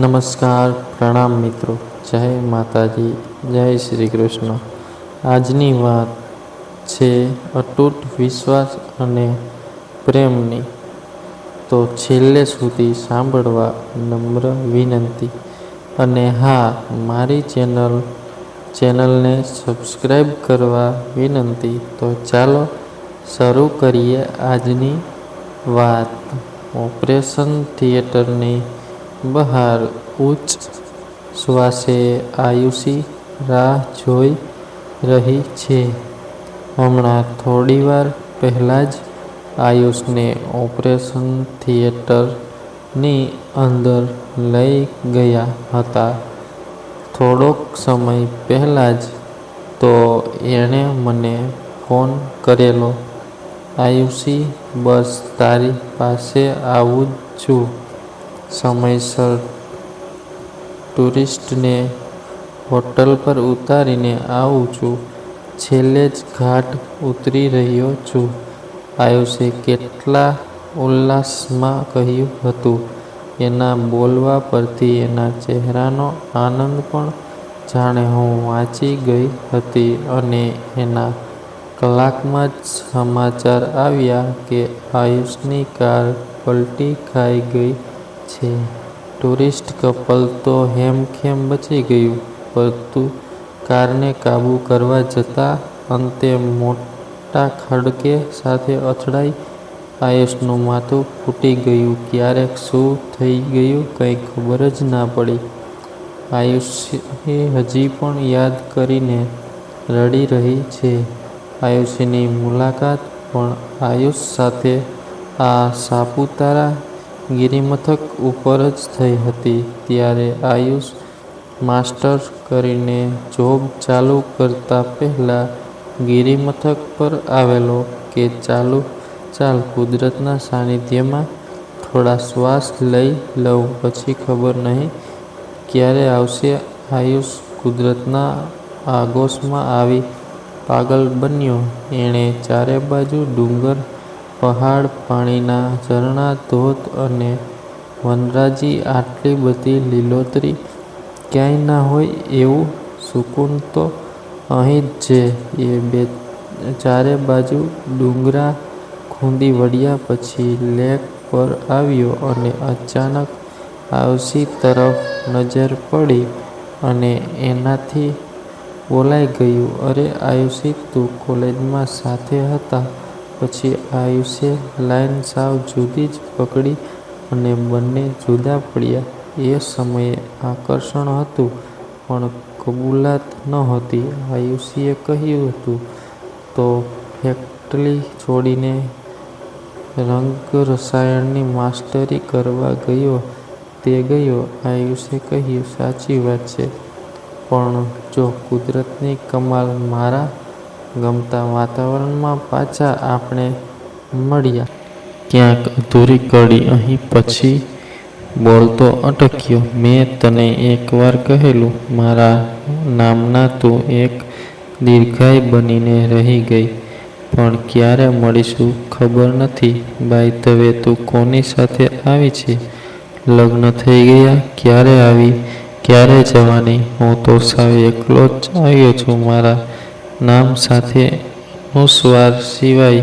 નમસ્કાર, પ્રણામ મિત્રો. જય માતાજી, જય શ્રી કૃષ્ણ. આજની વાત છે અતૂટ વિશ્વાસ અને પ્રેમની. તો છેલ્લે સુધી સાંભળવા નમ્ર વિનંતી. અને હા, મારી ચેનલ, ચેનલને સબસ્ક્રાઈબ કરવા વિનંતી. તો ચાલો શરૂ કરીએ આજની વાત. ઓપરેશન થિયેટરની બહાર ઉચ્ચ શ્વાસે આયુષી રાહ જોઈ રહી છે. હમણાં થોડીવાર પહેલાં જ આયુષને ઓપરેશન થિયેટરની અંદર લઈ ગયા હતા. થોડોક સમય પહેલાં જ તો એણે મને ફોન કરેલો, આયુષી, બસ તારી પાસે આવું જ છું. સમયસર ટુરિસ્ટને હોટલ પર ઉતારીને આવું છું. છેલ્લે જ ઘાટ ઉતરી રહ્યો છું. આયુષે કેટલા ઉલ્લાસમાં કહ્યું હતું. એના બોલવા પરથી એના ચહેરાનો આનંદ પણ જાણે હું વાંચી ગઈ હતી અને એના કલાકમાં જ સમાચાર આવ્યા કે આયુષની કાર પલટી ખાઈ ગઈ છે. ટુરિસ્ટ કપલ તો હેમખેમ બચી ગયું, પરંતુ કારને કાબૂ કરવા જતાં અંતે મોટા ખડકે સાથે અથડાઈ આયુષનું માથું ફૂટી ગયું. ક્યારેક શું થઈ ગયું કંઈ ખબર જ ના પડી. આયુષી હજી પણ યાદ કરીને રડી રહી છે. આયુષીની મુલાકાત, પણ આયુષ સાથે આ સાપુતારા ગિરિમથક ઉપર જ થઈ હતી. ત્યારે આયુષ માસ્ટર્સ કરીને જોબ ચાલુ કરતા પહેલાં ગિરિમથક પર આવેલો કે ચાલુ, ચાલ કુદરતના સાનિધ્યમાં થોડા શ્વાસ લઈ લઉં. પછી ખબર નહીં ક્યારે આવશે. આયુષ કુદરતના આગોશમાં આવી પાગલ બન્યો. એણે ચારે બાજુ ડુંગર પહાડ પાણીના ઝરણા, ધોધ અને વનરાજી આટલી બધી લીલોતરી ક્યાંય ના હોય એવું સુકૂન તો અહીં જ છે. એ બે, ચારે બાજુ ડુંગરા ખૂંદી વળ્યા પછી લેક પર આવ્યો અને અચાનક આયુષી તરફ નજર પડી અને એનાથી બોલાઈ ગયું, અરે, આયુષી, તું કોલેજમાં સાથે હતા? પછી આયુષે લાઈન સાવ જુદી જ પકડી અને બંને જુદા પડ્યા. એ સમયે આકર્ષણ હતું, પણ કબૂલાત નહોતી આયુષીએ કહ્યું હતું, તો ફેક્ટરી છોડીને રંગ રસાયણની માસ્ટરી કરવા ગયો, તે ગયો. આયુષે કહ્યું, સાચી વાત છે, પણ જો કુદરતની કમાલ મારા ગમતા વાતાવરણમાં પાછા આપણે મળ્યા. ક્યાંક અધૂરી કડી અહીં પછી બોલતો અટક્યો. મેં તને એકવાર કહેલું, મારા નામના તું એક દીર્ઘાય બનીને રહી ગઈ, પણ ક્યારે મળીશું ખબર નથી. બાય તવે તું કોની સાથે આવી છે? લગ્ન થઈ ગયા? ક્યારે આવી? ક્યારે જવાની? હું તો સાવ એકલો જ આવ્યો છું, મારા નામ સાથે અનુસ્વાર સિવાય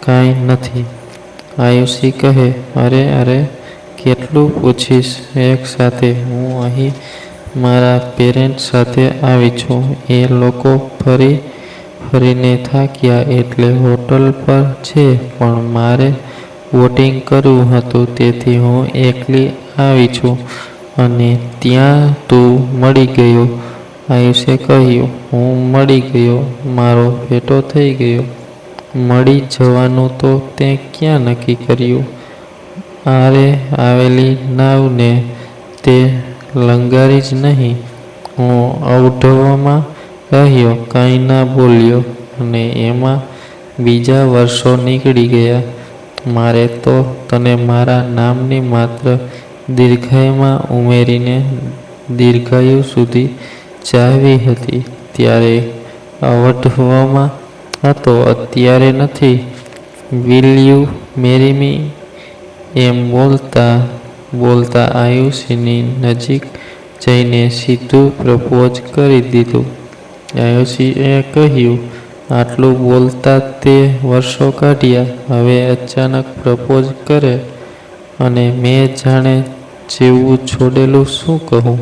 કાંઈ નથી. આયુષી કહે, અરે અરે, કેટલું પૂછીશ? એક સાથે હું અહીં મારા પેરેન્ટ્સ સાથે આવી છું. એ લોકો ફરી ફરીને થાક્યા એટલે હોટલ પર છે, પણ મારે વોટિંગ કરવું હતું. તેથી હું એકલી આવી છું અને ત્યાં તું મળી ગયો. આયુષે કહ્યું, હું મળી ગયો, મારો ભેટો થઈ ગયો. મળી જવાનું તો તે ક્યાં નક્કી કર્યું? આરે આવેલી નાવને તે લંગારી જ નહીં. હું અવઢવમાં રહ્યો, કાંઈ ના બોલ્યો અને એમાં બીજા વર્ષો નીકળી ગયા. મારે તો તને મારા નામની માત્ર દીર્ઘાયમાં ઉમેરીને દીર્ઘાયુ સુધી ચાહવી હતી. ત્યારે અવઢવમાં હતો. અત્યારે નથી. વિલ યુ મેરી મી, એમ બોલતા બોલતા આયુષીની નજીક જઈને સીધું પ્રપોઝ કરી દીધું. આયુષીએ કહ્યું, આટલું બોલતા તે વર્ષો કાઢ્યા. હવે અચાનક પ્રપોઝ કરે અને મેં જાણે જેવું છોડેલું શું કહું?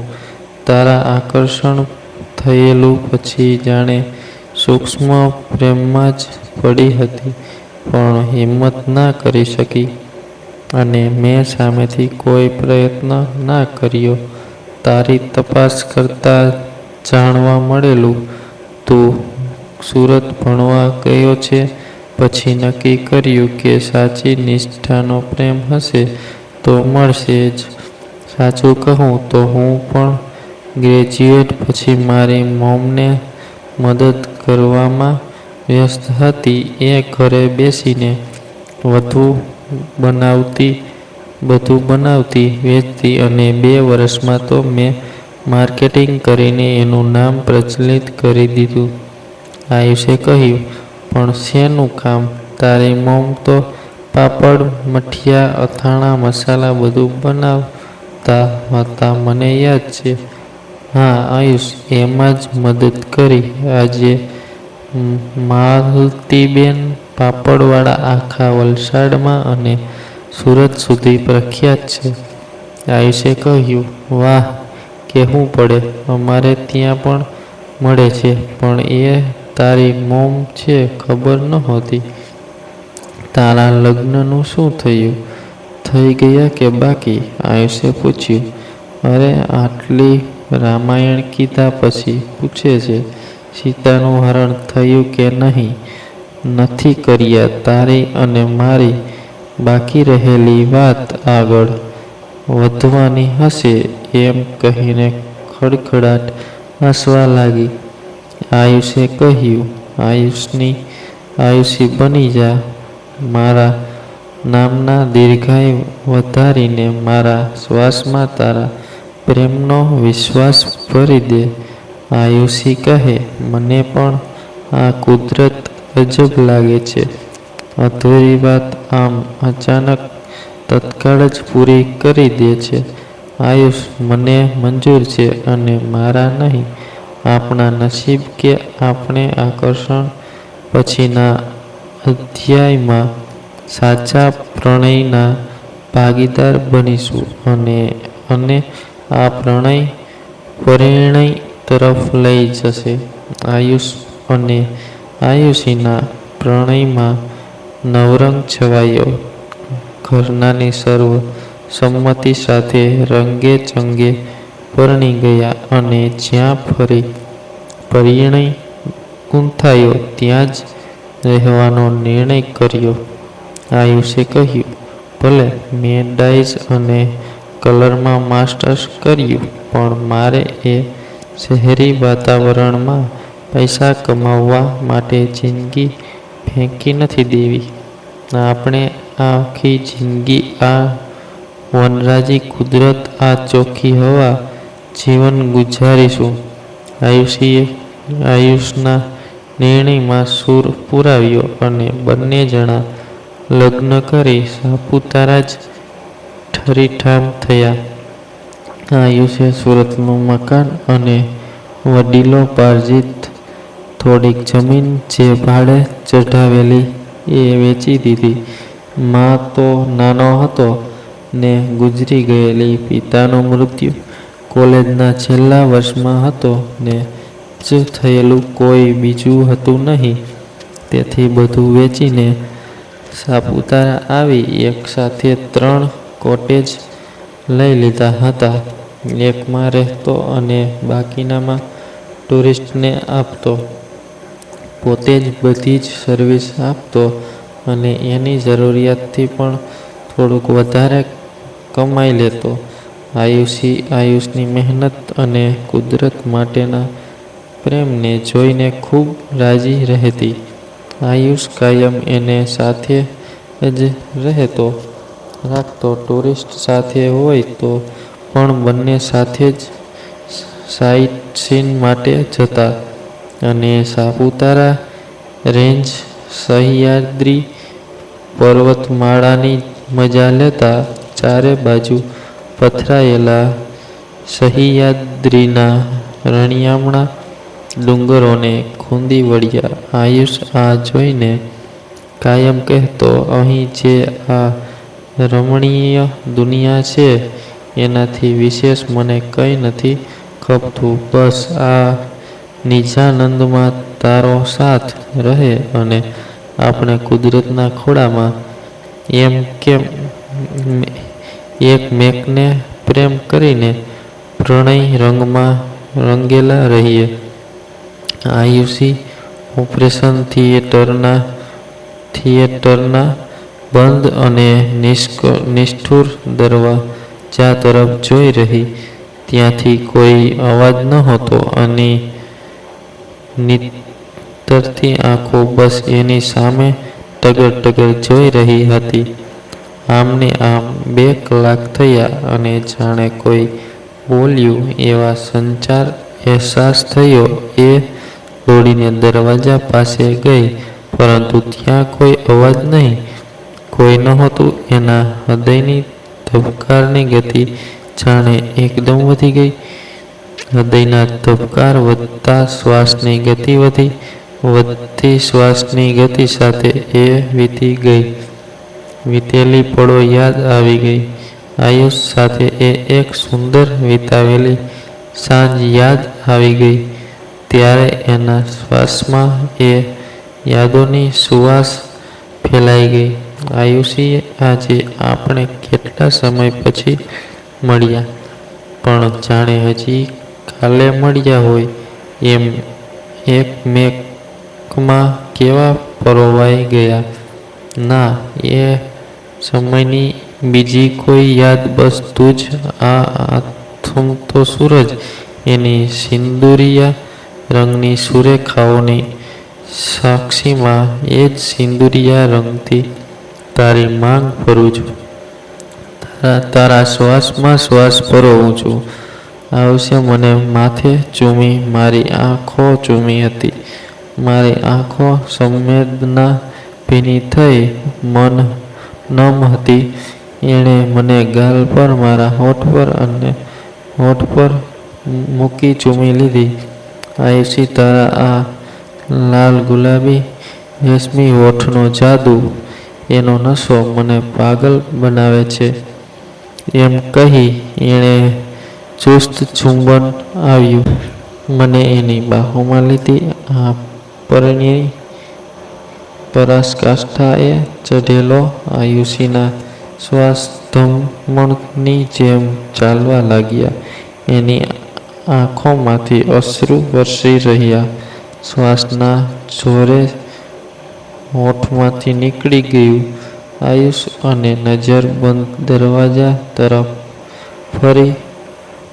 તારા આકર્ષણ થયેલું પછી જાણે સૂક્ષ્મ પ્રેમમાં જ પડી હતી, પણ હિંમત ના કરી શકી. અને મેં સામેથી કોઈ પ્રયત્ન ના કર્યો. તારી તપાસ કરતા જાણવા મળેલું, તું સુરત ભણવા ગયો છે, પછી નક્કી કર્યું કે સાચી નિષ્ઠાનો પ્રેમ હશે તો મળશે જ. સાચું કહું તો હું પણ ગ્રેજ્યુએટ પછી મારી મોમને મદદ કરવામાં વ્યસ્ત હતી. એ ઘરે બેસીને વધુ બનાવતી બધું બનાવતી વેચતી અને બે વર્ષમાં તો મેં માર્કેટિંગ કરીને એનું નામ પ્રચલિત કરી દીધું. આયુષે કહ્યું, પણ શેનું કામ? તારી મોમ તો પાપડ, મઠિયા, અથાણાં, મસાલા બધું બનાવતા હતા, મને યાદ છે. હા, આયુષ, એમાં જ મદદ કરી. આજે માલતીબેન પાપડવાળા આખા વલસાડમાં અને સુરત સુધી પ્રખ્યાત છે. આયુષે કહ્યું, વાહ, કહેવું પડે, અમારે ત્યાં પણ મળે છે, પણ એ તારી મોમ છે, ખબર નહોતી. તારા લગ્નનું શું થયું? થઈ ગયા કે બાકી? આયુષે પૂછ્યું, અરે, આટલી રામાયણ કીધા પછી પૂછે છે, સીતાનું હરણ થયું કે નહીં? નથી કર્યા. તારી અને મારી બાકી રહેલી વાત આગળ વધવાની હશે. એમ કહીને ખડખડાટ હસવા લાગી. આયુષે કહ્યું, આયુષની આયુષી બની જા. મારા નામના દીર્ઘાય વધારીને મારા શ્વાસમાં તારા પ્રેમનો વિશ્વાસ ભરી દે. આયુષી કહે, મને પણ આ કુદરત અજબ લાગે છે. અધૂરી વાત આમ અચાનક તત્કાળ જ પૂરી કરી દે છે. આયુષ, મને મંજૂર છે અને મારા નહીં. આપણા નસીબ કે આપણે આકર્ષણ પછીના અધ્યાયમાં સાચા પ્રણયના ભાગીદાર બનીશું અને અને આ પ્રણય પરિણય તરફ લઈ જશે. આયુષ અને આયુષીના પ્રણયમાં નવરંગ છવાયો. ઘરનાની સર્વ સંમતિ સાથે રંગે ચંગે પરણી ગયા અને જ્યાં ફરી પરિણય ગૂંથાયો, ત્યાં જ રહેવાનો નિર્ણય કર્યો. આયુષે કહ્યું, ભલે મેં ડાઈઝ અને કલરમાં માસ્ટર્સ કર્યું, પણ મારે એ શહેરી વાતાવરણમાં પૈસા કમાવવા માટે જિંદગી ફેંકી નથી દેવી. આપણે આખી જિંદગી આ વનરાજી કુદરત આ ચોખ્ખી હવા જીવન ગુજારીશું. આયુષીએ આયુષના નિર્ણયમાં સૂર પુરાવ્યો અને બંને જણા લગ્ન કરી સાપુતારા જ ઠરીઠામ થયા. આયુષે સુરતનું મકાન અને વડીલો પાર્જિત થોડીક જમીન જે ભાડે ચઢાવેલી એ વેચી દીધી. માં તો નાનો હતો ને ગુજરી ગયેલી. પિતાનું મૃત્યુ કોલેજના છેલ્લા વર્ષમાં હતો ને જ થયેલું કોઈ બીજું હતું નહીં. તેથી બધું વેચીને સાપુતારા આવી. એક સાથે ત્રણ કોટેજ લઈ લીધા હતા. એકમાં રહેતો અને બાકીનામાં ટુરિસ્ટને આપતો. પોતે જ બધી જ સર્વિસ આપતો અને એની જરૂરિયાતથી પણ થોડુંક વધારે કમાઈ લેતો. આયુષી, આયુષની મહેનત અને કુદરત માટેના પ્રેમને જોઈને ખૂબ રાજી રહેતી. આયુષ કાયમ એને સાથે જ રહેતો. રાખતો ટુરિસ્ટ સાથે હોય તો પણ બંને સાથે જ સાઇટ સીન માટે જતા અને સાપુતારા રેન્જ સહ્યાદ્રી પર્વતમાળાની મજા લેતા ચારે બાજુ પથરાયેલા સહ્યાદ્રીના રણિયામણા ડુંગરોને ખૂંદી વળ્યા. આયુષ આ જોઈને કાયમ કહેતો, અહીં જે આ રમણીય દુનિયા છે એનાથી વિશેષ મને કંઈ નથી ખપતું. બસ આ નિજાનંદમાં તારો સાથ રહે અને આપણે કુદરતના ખોળામાં એમ કેમ એકમેકને પ્રેમ કરીને પ્રણય રંગમાં રંગેલા રહીએ. આયુષી ઓપરેશન થિયેટરના થિયેટરના બંધ અને નિષ્ઠુર દરવાજા તરફ જોઈ રહી. ત્યાંથી કોઈ અવાજ નહોતો અને નીતરતી આંખો બસ એની સામે ટગર-ટગર જોઈ રહી હતી. આમને આમ બે કલાક થયા અને જાણે કોઈ બોલ્યું એવા સંચાર અહેસાસ થયો. એ દોડીને દરવાજા પાસે ગઈ પરંતુ ત્યાં કોઈ અવાજ નહીં, કોઈ નહોતું. એના હૃદયની ધબકારની ગતિ જાણે એકદમ વધી ગઈ. હૃદયના ધબકાર વધતા શ્વાસની ગતિ વધી. વધતી શ્વાસની ગતિ સાથે એ વીતી ગઈ. વીતેલી પળો યાદ આવી ગઈ. આયુષ સાથે એ એક સુંદર વિતાવેલી સાંજ યાદ આવી ગઈ. ત્યારે એના શ્વાસમાં એ યાદોની સુવાસ ફેલાઈ ગઈ. આયુષી આજે આપણે કેટલા સમય પછી મળ્યા, પણ જાણે હજી કાલે મળ્યા હોય એમ એકમેકમાં કેવા પરોવાઈ ગયા. ના એ સમયની બીજી કોઈ યાદ બસ તું જ. આ આથમતો સૂરજ, એની સિંદૂરિયા રંગની સુરેખાઓની સાક્ષીમાં એ જ સિંદૂરિયા રંગથી તારી માંગ ફરું છું. તારા શ્વાસમાં શ્વાસ પરોવું છું. આવશે મને માથે ચૂમી, મારી આંખો ચૂમી હતી. મારી આંખો સંવેદના ભીની થઈ, મન નમ હતી. એણે મને ગાલ પર, મારા હોઠ પર અને હોઠ પર મૂકી ચૂમી લીધી. આયુષી તારા આ લાલ-ગુલાબી રેશમી હોઠનો જાદુ, એનો નશો મને પાગલ બનાવે છે. એમ કહી એણે ચુસ્ત ચુંબન આવ્યું. મને એની બાહુમાં લીધી. આ પરણી પરાકાષ્ઠાએ ચઢેલો આયુષીના શ્વાસ ધમણની જેમ ચાલવા લાગ્યા. એની આંખોમાંથી અશ્રુ વરસી રહ્યા. શ્વાસના જોરે હોઠમાંથી નીકળી ગયું. આયુષ અને નજર બંધ દરવાજા તરફ ફરી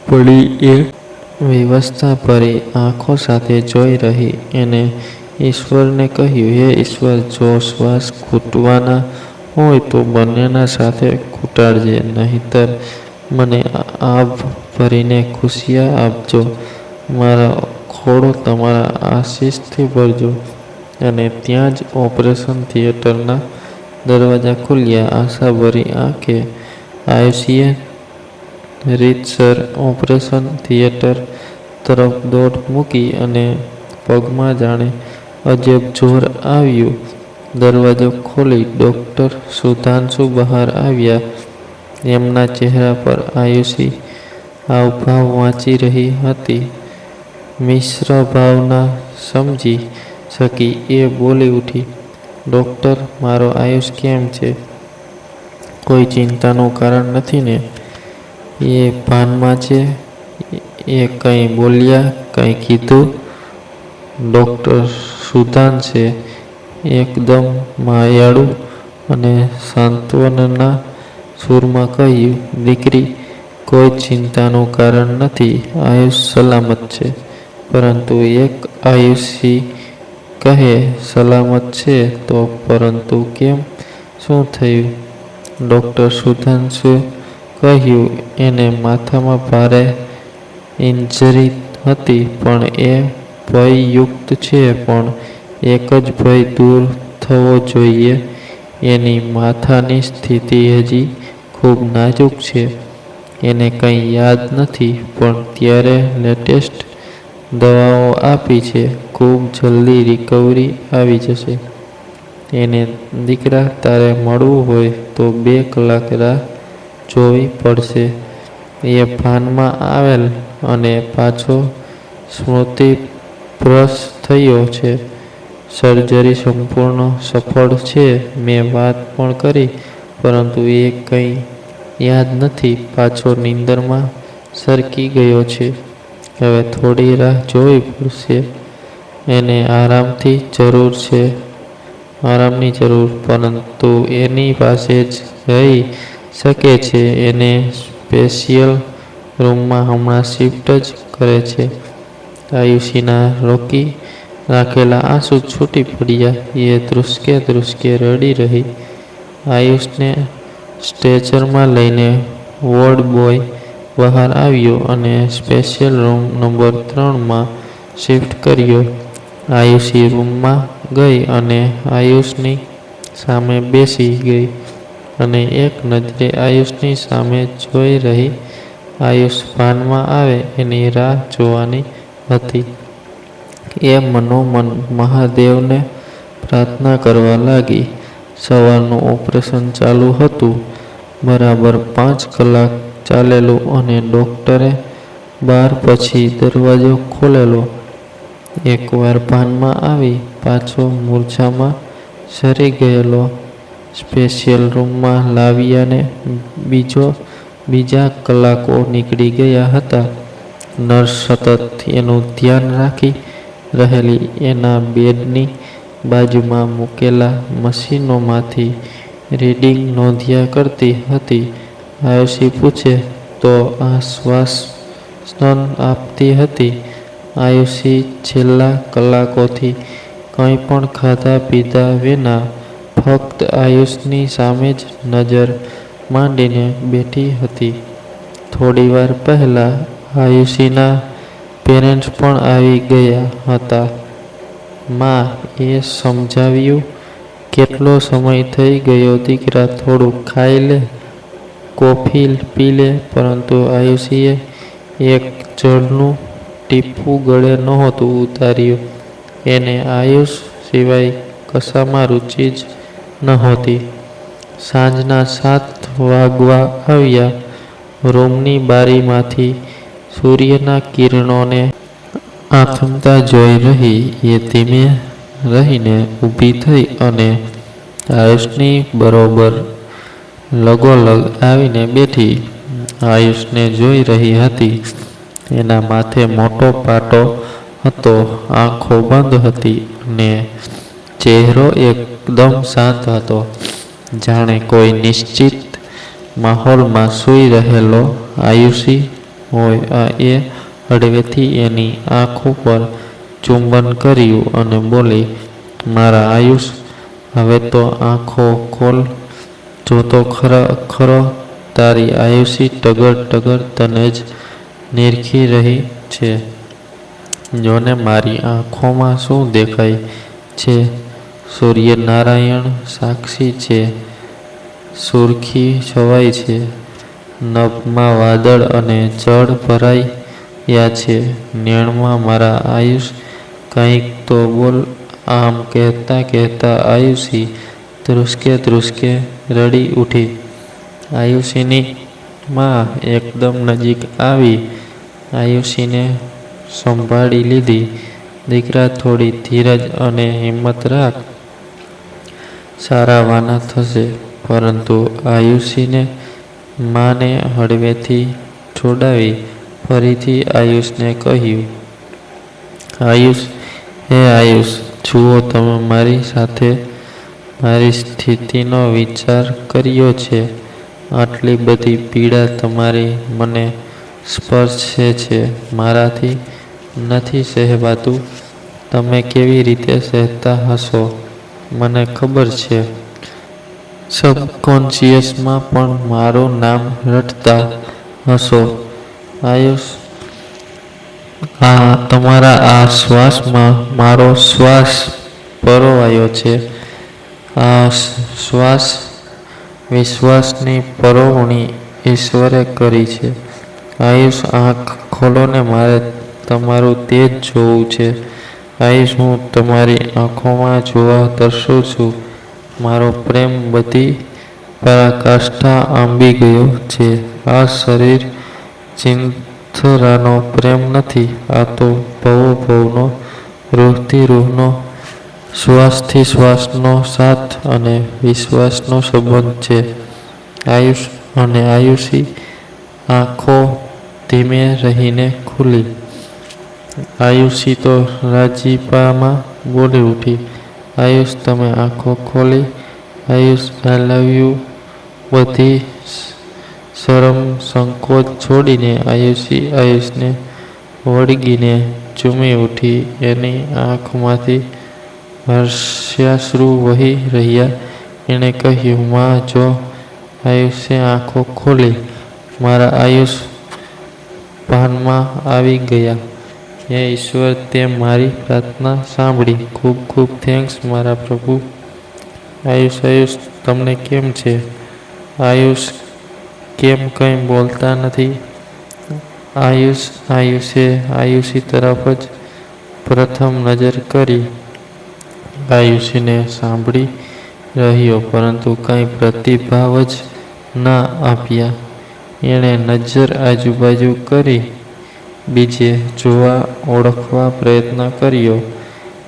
પડી. એ વ્યવસ્થા ભરી આંખો સાથે જોઈ રહી. એને ઈશ્વરને કહ્યું, હે ઈશ્વર, જો શ્વાસ ખૂટવાના હોય તો બંનેના સાથે ખૂટાડજે. નહીંતર મને આભ ભરીને ખુશિયા આપજો. મારા ખોડો તમારા આશીષથી ભરજો. અને ત્યાં જ ઓપરેશન થિયેટરના દરવાજા ખુલ્યા. આશાભરી આંખે આયુષીએ રીતસર ઓપરેશન થિયેટર તરફ દોટ મૂકી અને પગમાં જાણે અજબ જોર આવ્યું. દરવાજો ખોલી ડૉક્ટર સુધાંશુ બહાર આવ્યા. એમના ચહેરા પર આયુષી હાવભાવ વાંચી રહી હતી. મિશ્ર ભાવના સમજી શકી એ બોલી ઊઠી, ડૉક્ટર મારો આયુષ કેમ છે? કોઈ ચિંતાનું કારણ નથી ને? એ ભાનમાં છે? એ કંઈ બોલ્યા, કંઈ કીધું? ડૉક્ટર સુધાન છે એકદમ માયાળું અને સાંત્વનના સૂરમાં કહ્યું, દીકરી, કોઈ ચિંતાનું કારણ નથી. આયુષ સલામત છે. પરંતુ એક આયુષી કહે, સલામત છે તો પરંતુ કેમ? શું થયું? ડૉક્ટર સુધાંશુ કહ્યું, એને માથામાં ભારે ઇન્જરી હતી પણ એ ભયયુક્ત છે. પણ એક જ ભય દૂર થવો જોઈએ. એની માથાની સ્થિતિ હજી ખૂબ નાજુક છે. એને કંઈ યાદ નથી પણ ત્યારે લેટેસ્ટ દવાઓ આપી છે. ખૂબ જલ્દી રિકવરી આવી જશે. એને દીકરા, તારે મળવું હોય તો બે કલાક રાહ જોવી પડશે. એ ભાનમાં આવેલ અને પાછો સ્મૃતિભ્રંશ થયો છે. સર્જરી સંપૂર્ણ સફળ છે. મેં વાત પણ કરી, પરંતુ એ કંઈ યાદ નથી. પાછો નિંદરમાં સરકી ગયો છે. હવે થોડી રાહ જોવી પડશે. એને આરામથી જરૂર છે. આરામની જરૂર, પરંતુ એની પાસે જ રહી શકે છે. એને સ્પેશિયલ રૂમમાં હમણાં શિફ્ટ જ કરે છે. આયુષીના રોકી રાખેલા આંસુ છૂટી પડ્યા. એ ધ્રુસકે ધ્રુસકે રડી રહી. આયુષને સ્ટેચરમાં લઈને વોર્ડ બોય બહાર આવ્યો અને સ્પેશિયલ રૂમ નંબર ત્રણમાં શિફ્ટ કર્યો. આયુષી રૂમમાં ગઈ અને આયુષની સામે બેસી ગઈ અને એક નજરે આયુષની સામે જોઈ રહી. આયુષ ભાનમાં આવે એની રાહ જોવાની હતી. એ મનોમન મહાદેવને પ્રાર્થના કરવા લાગી. સવારનું ઓપરેશન ચાલુ હતું. બરાબર પાંચ કલાક ચાલેલું અને ડૉક્ટરે બાર પછી દરવાજો ખોલેલો. એકવાર ભાનમાં આવી પાછો મૂર્છામાં સરી ગયેલો. સ્પેશિયલ રૂમમાં લાવ્યાને બીજો બીજા કલાકો નીકળી ગયા હતા. નર્સ સતત એનું ધ્યાન રાખી રહેલી એના બેડની બાજુમાં મૂકેલા મશીનોમાંથી રીડિંગ નોંધ્યા કરતી હતી. આયુષી પૂછે તો આ શ્વાસ સ્તન આપતી હતી. આયુષી છેલ્લા કલાકોથી કંઈ પણ ખાધા પીધા વિના ફક્ત આયુષની સામે જ નજર માંડીને બેઠી હતી. થોડીવાર પહેલાં આયુષીના પેરેન્ટ્સ પણ આવી ગયા હતા. માં, એ સમજાવ્યું? કેટલો સમય થઈ ગયો દીકરા? થોડું ખાઈ લે. કોફી પી લે પરંતુ આયુષીએ એક જળનું ટીપું ગળે નહોતું ઉતાર્યું. એને આયુષ સિવાય કશામાં રુચિ જ નહોતી. સાંજના સાત વાગવા આવ્યા. રૂમની બારીમાંથી સૂર્યના કિરણોને આથમતા જોઈ રહી એ ધીમે રહીને ઊભી થઈ અને આયુષની બરોબર લગોલગ આવીને બેઠી આયુષને જોઈ રહી હતી. એના માથે મોટો પાટો હતો, આંખો બંધ હતી અને ચહેરો એકદમ શાંત હતો. જાણે કોઈ નિશ્ચિત માહોલમાં સૂઈ રહેલો આયુષી હોય એ હળવેથી એની આંખ ઉપર ચુંબન કર્યું અને બોલી, મારા આયુષ, હવે તો આંખો ખોલ. જોતો ખરા, ખરો, તારી આયુષી ટગર ટગર તને જ નિરખી રહી છે. જોને મારી આંખોમાં શું દેખાય છે? સૂર્યનારાયણ સાક્ષી છે. સુરખી છવાય છે. નભમાં વાદળ અને જળ ભરાયા છે. નેણમાં મારા આયુષ, કંઈક તો બોલ. આમ કહેતા કહેતા આયુષી ધ્રુસકે ધ્રુસકે રડી ઉઠી. આયુષીની માં એકદમ નજીક આવી. આયુષીને સંભાળી લીધી. દીકરા થોડી ધીરજ અને હિંમત રાખ. સારા વાના થશે. પરંતુ આયુષીને માને હળવેથી છોડાવી ફરીથી આયુષને કહ્યું, આયુષ, હે આયુષ, જુઓ તમે મારી સાથે મારી સ્થિતિનો વિચાર કર્યો છે. આટલી બધી પીડા તમારી મને સ્પર્શે છે. મારાથી નથી સહેવાતું. તમે કેવી રીતે સહેતા હશો? મને ખબર છે. સબકોન્શિયસમાં પણ મારું નામ રટતા હશો. આયુષ, આ તમારા આ શ્વાસમાં મારો શ્વાસ પરોવાયો છે. શ્વાસ વિશ્વાસની પરોવણી ઈશ્વરે કરી છે. આયુષ આંખ ખોલો ને મારે તમારું તેજ જોવું છે. આયુષ, હું તમારી આંખોમાં જોવા તરસું છું. મારો પ્રેમ બધી પરાકાષ્ઠા આંબી ગયો છે. આ શરીર ચિંથરાનો પ્રેમ નથી, આ તો ભવો ભવનો રૂહથી રૂહનો શ્વાસથી શ્વાસનો સાથ અને વિશ્વાસનો સંબંધ છે. આયુષ અને આયુષી આંખો ધીમે રહીને ખુલી. આયુષી તો રાજીપામાં બોલી ઉઠી, આયુષ, તમે આંખો ખોલી. આયુષ આઈ લવ યુ બધી શરમ સંકોચ છોડીને આયુષી આયુષને વળગીને ચૂમી ઉઠી. એની આંખમાંથી હર્ષ્યાશ્રુ વહી રહ્યા. એણે કહ્યું, માં, જો આયુષે આંખો ખોલી, મારા આયુષ ભાનમાં આવી ગયા. હે ઈશ્વર, તે મારી પ્રાર્થના સાંભળી. ખૂબ ખૂબ થેન્ક્સ મારા પ્રભુ. આયુષ આયુષ, તમને કેમ છે? આયુષ કેમ કંઈ બોલતા નથી? આયુષ, આયુષે આયુષી તરફ જ પ્રથમ નજર કરી. આયુષીને સાંભળી રહ્યો, પરંતુ કંઈ પ્રતિભાવ જ ના આપ્યા. એણે નજર આજુબાજુ કરી, બીજે જોવા ઓળખવા પ્રયત્ન કર્યો.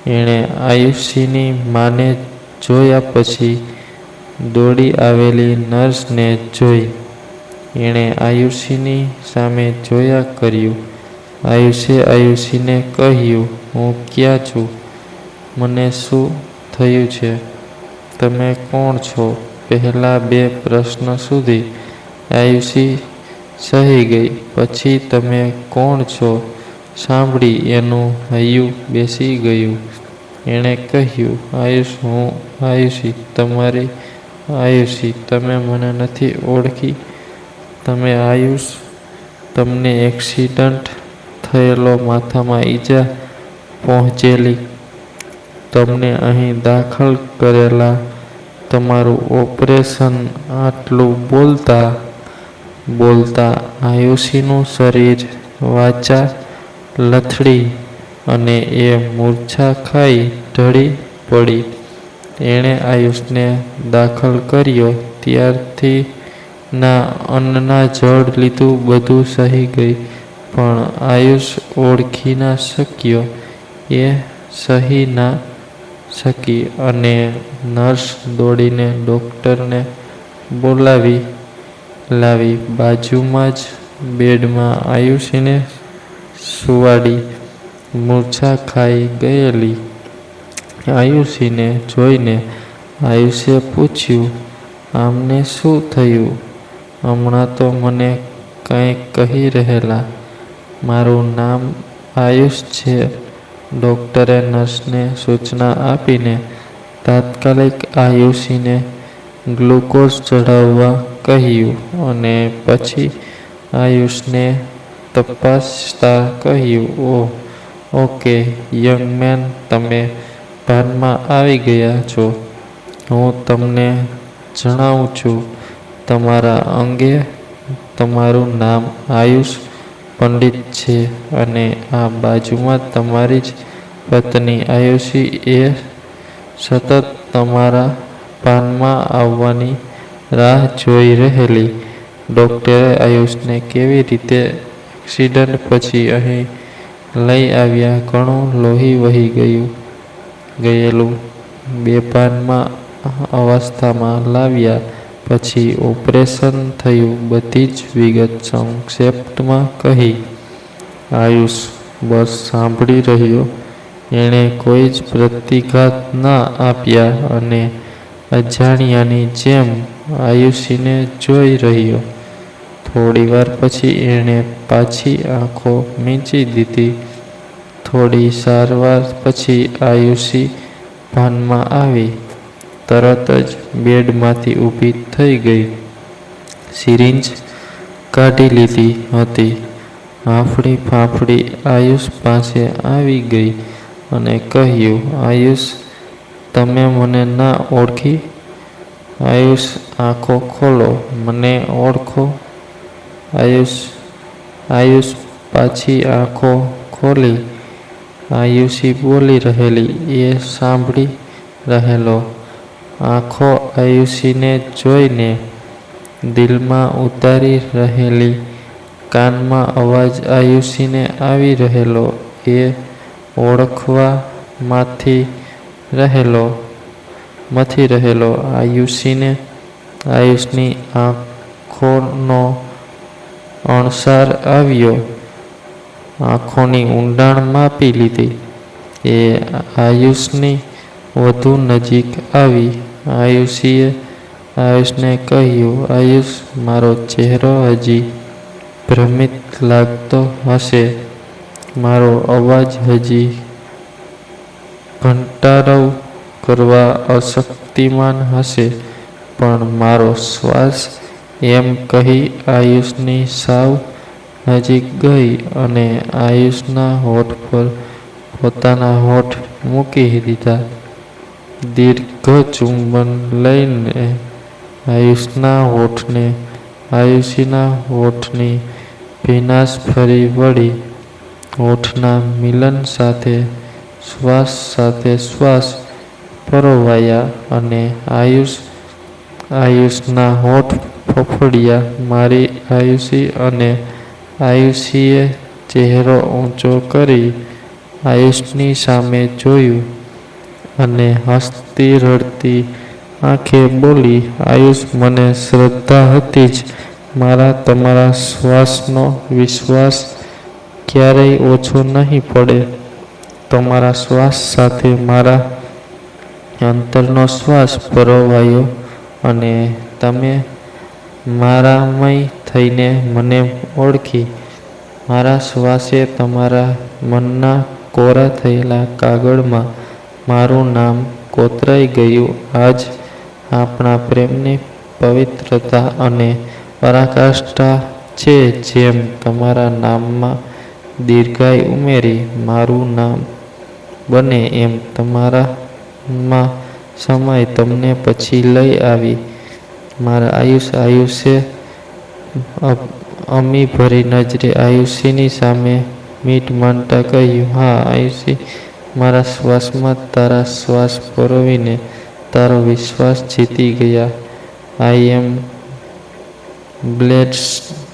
એણે આયુષીની માને જોયા પછી દોડી આવેલી નર્સને જોઈ. એણે આયુષીની સામે જોયા કર્યું. આયુષે આયુષીને કહ્યું, હું ક્યાં છું? મને શું થયું છે? તમે કોણ છો? પહેલા બે પ્રશ્ન સુધી આયુષી સહી ગઈ. પછી તમે કોણ છો? સાંભળી એનું હૈયું બેસી ગયું. એણે કહ્યું, આયુષ, હું આયુષી. તમારી આયુષી. તમે મને નથી ઓળખી. તમે આયુષ. તમને એક્સિડન્ટ થયેલો માથામાં ઈજા પહોંચેલી તમને અહીં દાખલ કરેલા તમારું ઓપરેશન આટલું બોલતા બોલતા આયુષીનું શરીર વાચા, લથડી અને એ મૂર્છા ખાઈ ઢળી પડી. એણે આયુષને દાખલ કર્યો. ત્યારથી ના અન્નના જળ લીધું બધું સહી ગઈ, પણ આયુષ ઓળખી ના શક્યો. એ સહી ના શકી અને નર્સ દોડીને ડૉક્ટરને બોલાવી, લાવી બાજુમાં જ બેડમાં આયુષીને સુવાડી મૂર્છા ખાઈ ગયેલી. આયુષીને જોઈને આયુષે પૂછ્યું, આમને શું થયું? હમણાં તો મને કંઈક કહી રહેલા. મારું નામ આયુષ છે. ડૉક્ટરે નર્સને સૂચના આપીને તાત્કાલિક આયુષીને ગ્લુકોઝ ચઢાવવા કહ્યું અને પછી આયુષને તપાસતા કહ્યું, ઓહ, ઓકે, યંગ મેન, તમે ભાનમાં આવી ગયા છો. હું તમને જણાવું છું, તમારા અંગે તમારું નામ આયુષ પંડિત છે અને આ બાજુમાં તમારી જ પત્ની આયુષી એ સતત તમારા પાનમાં આવવાની રાહ જોઈ રહેલી. ડૉક્ટરે આયુષને કેવી રીતે એક્સિડન્ટ પછી અહીં લઈ આવ્યા? ઘણું લોહી વહી ગયું, ગયેલું બેભાનમાં અવસ્થામાં લાવ્યા. પછી ઓપરેશન થયું, બધી જ વિગત સંક્ષેપ્તમાં કહી. આયુષ બસ સાંભળી રહ્યો. એણે કોઈ જ પ્રતિઘાત ના આપ્યા અને અજાણ્યાની જેમ આયુષીને જોઈ રહ્યો. થોડીવાર પછી એણે પાછી આંખો મીંચી દીધી. થોડી સારવાર પછી આયુષી ભાનમાં આવી. તરત જ બેડમાંથી ઊભી થઈ ગઈ. સિરિંજ કાઢી લીધી હતી. હાફડી ફાફડી આયુષ પાસે આવી ગઈ અને કહ્યું, આયુષ, તમે મને ના ઓળખી? આયુષ, આંખો ખોલો, મને ઓળખો. આયુષ આયુષ પાછી આંખો ખોલી. આયુષી બોલી રહેલી, એ સાંભળી રહેલો. આંખો આયુષીને જોઈને દિલમાં ઉતારી રહેલી, કાનમાં અવાજ આયુષીને આવી રહેલો, એ ઓળખવામાંથી રહેલો, મથી રહેલો આયુષીને આયુષની આંખોનો અણસાર આવ્યો, આંખોની ઊંડાણ માપી લીધી, એ આયુષની વધુ નજીક આવી. આયુષીએ આયુષને કહ્યું, આયુષ, મારો ચહેરો હજી ભ્રમિત લાગતો હશે. મારો અવાજ હજી ઘંટારવ કરવા અશક્તિમાન હશે. પણ મારો શ્વાસ એમ કહી આયુષની સાવ નજીક ગઈ અને આયુષના હોઠ પર પોતાના હોઠ મૂકી દીધા. દીર્ઘ ચુંબન લઈને આયુષના હોઠને, આયુષીના હોઠની ભીનાશ ફરી વળી હોઠના મિલન સાથે, શ્વાસ સાથે શ્વાસ પરોવાયા અને આયુષ, આયુષના હોઠ ફફડ્યા. મારી આયુષી અને આયુષીએ ચહેરો ઊંચો કરી આયુષની સામે જોયું. અને હસતી રડતી આંખે બોલી, આયુષ, મને શ્રદ્ધા હતી જ. મારા તમારા શ્વાસનો વિશ્વાસ ક્યારેય ઓછો નહીં પડે. તમારા શ્વાસ સાથે મારા અંતરનો શ્વાસ પરોવાયો અને તમે મારામય થઈને મને ઓળખી. મારા શ્વાસે તમારા મનના કોરા થયેલા કાગળમાં મારું નામ કોતરાઈ ગયું. આજ આપણા પ્રેમની પવિત્રતા અને પરાકાષ્ઠા છે જેમ તમારા નામમાં દીર્ઘાઈ ઉમેરી મારું નામ બને એમ તમારામાં સમય તમને પછી લઈ આવી. મારા આયુષ આયુષ્ય અમી ભરી નજરે આયુષીની સામે મીટ માનતા કહ્યું, હા, આયુષી મારા શ્વાસમાં તારા શ્વાસ પરોવીને તારો વિશ્વાસ જીતી ગયા. I am blessed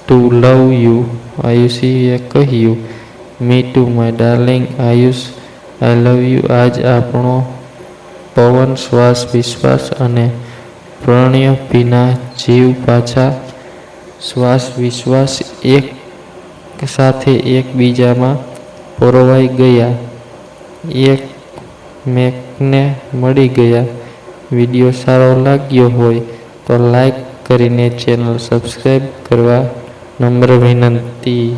to love you આયુષીએ કહ્યું. Me too my darling Ayush I love you આજ આપણો પવન, શ્વાસ, વિશ્વાસ અને પ્રણય ભીના જીવ પાછા શ્વાસ, વિશ્વાસ એક સાથે એકબીજામાં પરોવાઈ ગયા. એક મેકને મળી ગયા. વીડિયો સારો લાગ્યો હોય તો લાઈક કરીને ચેનલ સબસ્ક્રાઈબ કરવા. નમ્ર વિનંતી.